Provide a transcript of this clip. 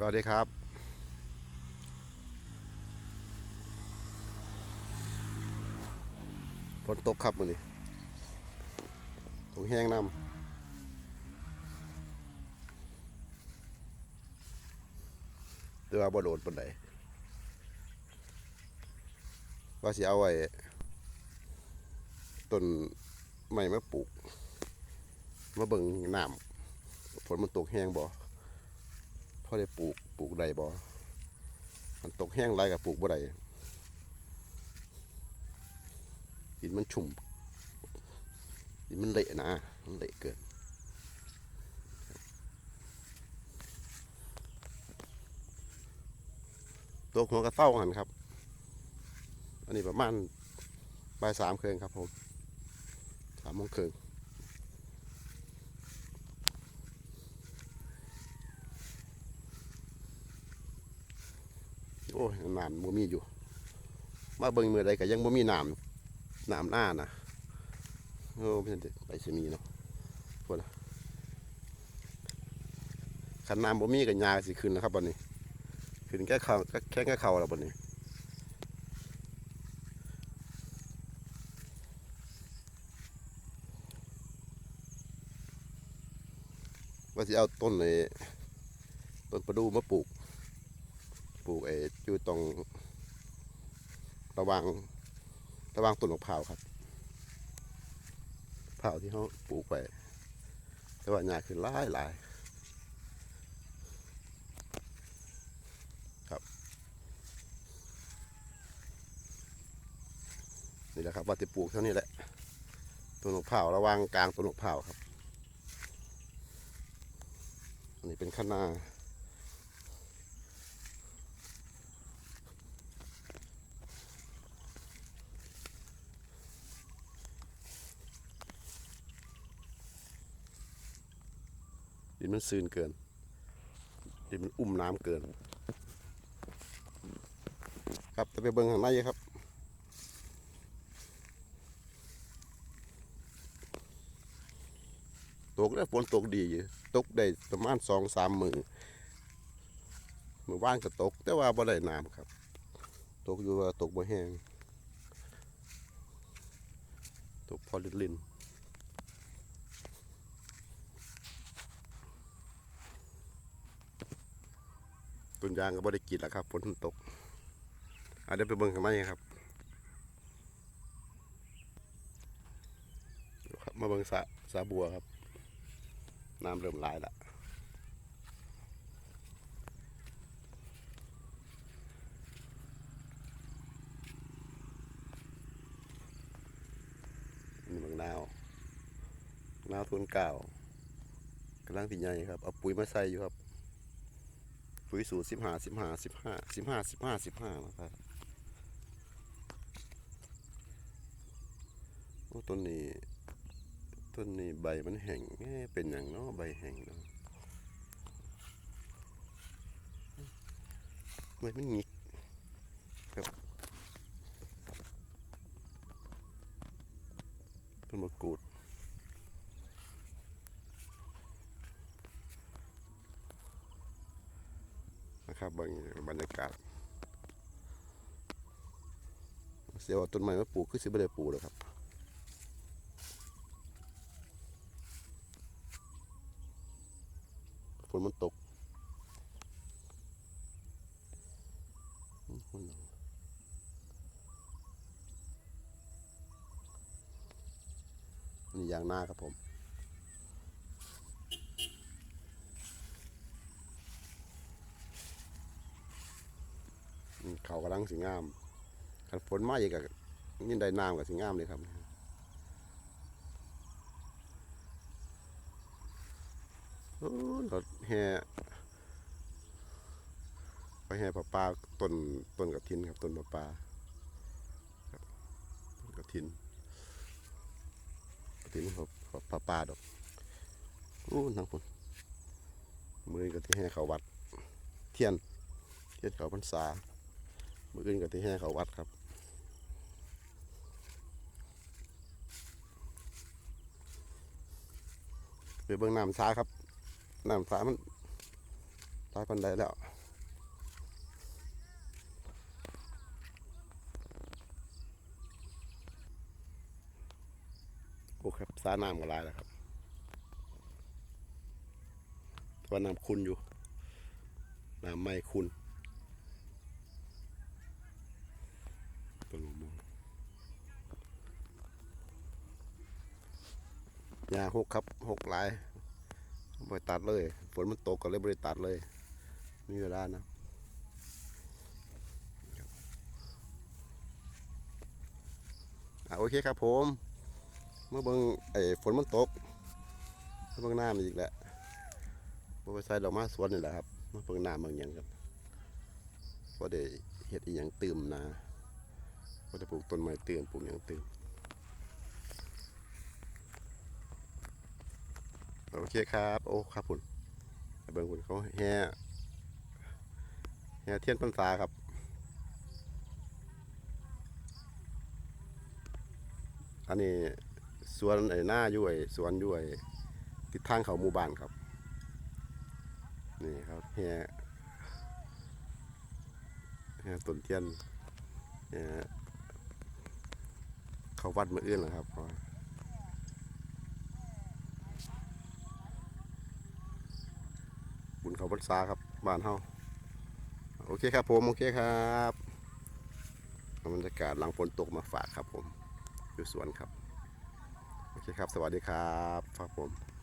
สวัสดีครับ ฝนตกครับมือนี้ตกแห้งน้ำเรือว่าบ่โดดปานใดว่าสิเอาไว้ต้นไม้มาปลูก มาเบิ่งน้ำฝนมันตกแห้งบ่ พอได้ปลูกปลูกได้บ่มันตกแห้งไรกับปลูกบ่ได้ดินมันชุ่มดินมันเละนะมันเละเกินตัวหัวกระเต้าหันครับ อันนี้ประมาณบ่ายสามเคืองครับผมสามโมงครึ่ง โอ้ยน้ำบ่มีอยู่ มาเบิ่งมือใดก็ยังบ่มีน้ำน้ำหน้านะโอ้เป็นไปสิมีเนาะพวกนะขันน้ำบ่มีก็ยาสิขึ้นแล้วครับบัดนี้ ขึ้นแค่เขาแค่แค่เขาแล้วบัดนี้ว่าสิเอาต้นไอ้ต้นประดูมาปลูก ปลูกไอ้อยู่ตรงระหวางระหวางต้นมะพร้าวครับมะพร้าวที่เขาปลูกไปแต่ว่าหญ้าขึ้นหลายหลายครับนี่แหละครับว่าจะปลูกเท่านี้แหละต้นมะพร้าวระหวางกลางต้นมะพร้าวครับอันนี้เป็นข้างหน้า ดินมันซึนเกิน ดินมันอุ้มน้ำเกิน ครับจะไปเบิ่งข้างในครับตกแล้วฝนตกดีอยู่ตกได้ประมาณสองสามมือมือว่านก็ตก แต่ว่าบ่ได้น้ำครับ ตกอยู่ว่าตกบ่แห้งตกพอลิลิน นยางก็บ่ได้กินแล้วครับฝนตกอะเดี๋ยวไปเบิ่งข้นครับครับ มาเบิ่งสะสะบัวครับ น้ำเริ่มไหลละนี่บางนาว นาวทุนเก่ากำลังติใหญ่ครับ เอาปุ๋ยมาใส่อยู่ครับ ปุ๋ยสูตรสิบห้าสิบห้าสิบห้าสิบห้าสิบห้าสิบห้ามาครับโอ้ต้นนี้ต้นนี้ใบมันแห้งเอ๊ะเป็นอย่างเนาะใบแห้งเนาะไมันหงิกครับต้นมะกรูด นะครับบางบรรยากาศ เสียว่าต้นไม้มาปลูกคือสิบ่ได้ปลูกหรอกครับฝนมันตกนี่ยางหน้าครับผม อืมเขากำลั งสิงามคันฝนมาอีกกยิ่งได้น้ำกับสิงามเลยครับโอ้รถแห่ไปแห่ปลาปลาต้นต้นกระถินครับต้นปลาปลาครับต้นกระถินกระถินปลาปลาปลาดอกโอ้ทั้งคนมือก็ที่แห่เขาวัด เทียนเทียนเขาพรรษา มื่อคืนกับที่แห่เขาวัดครับไปเบิ่งน้ำช้าครับน้ำฟ้ามันไหลายปันไดแล้วโอ้ครับสาน้ำก็ลายแล้วครับว่าน้ำคุณอยู่น้ำไม่คุณต้นมะม่วง ยาหกครับหกหลายไม่ตัดเลยฝนมันตกก็เลยไม่ได้ตัดเลย มีเวลานะอะโอเคครับผม เมื่อเบิงไอ้ฝนมันตกเมื่อเบิ่งน้ำอีกแล้วบ่ไปใส่ดอกไม้สวนนี่แหละครับเมื่อเบิงน้ำบางอย่างครับว่าได้เฮ็ดอีหยังตื่มนาว่าจะปลูกต้นไม้ตื่มปลูกหยังตื่มโอ เคครับ โอ้ครับคุณเบิ่งคุณเขาแห่แห่เทียนพรรษาครับอันนี้สวนไอ้หน้าอยู่ไอสวนอยู่ไอทิศทางเขาหมู่บ้านครับ นี่ครับแห่แห่ต้นเทียนแห่เขาวัดมืออื่นแล้วครับบุญ เขาพรรษาครับบ้านเฮาโอเคครับผมโอเคครับบรรยากาศหลังฝนตกมาฝากครับผมอยู่สวนครับ โอเคครับ สวัสดีครับครับผม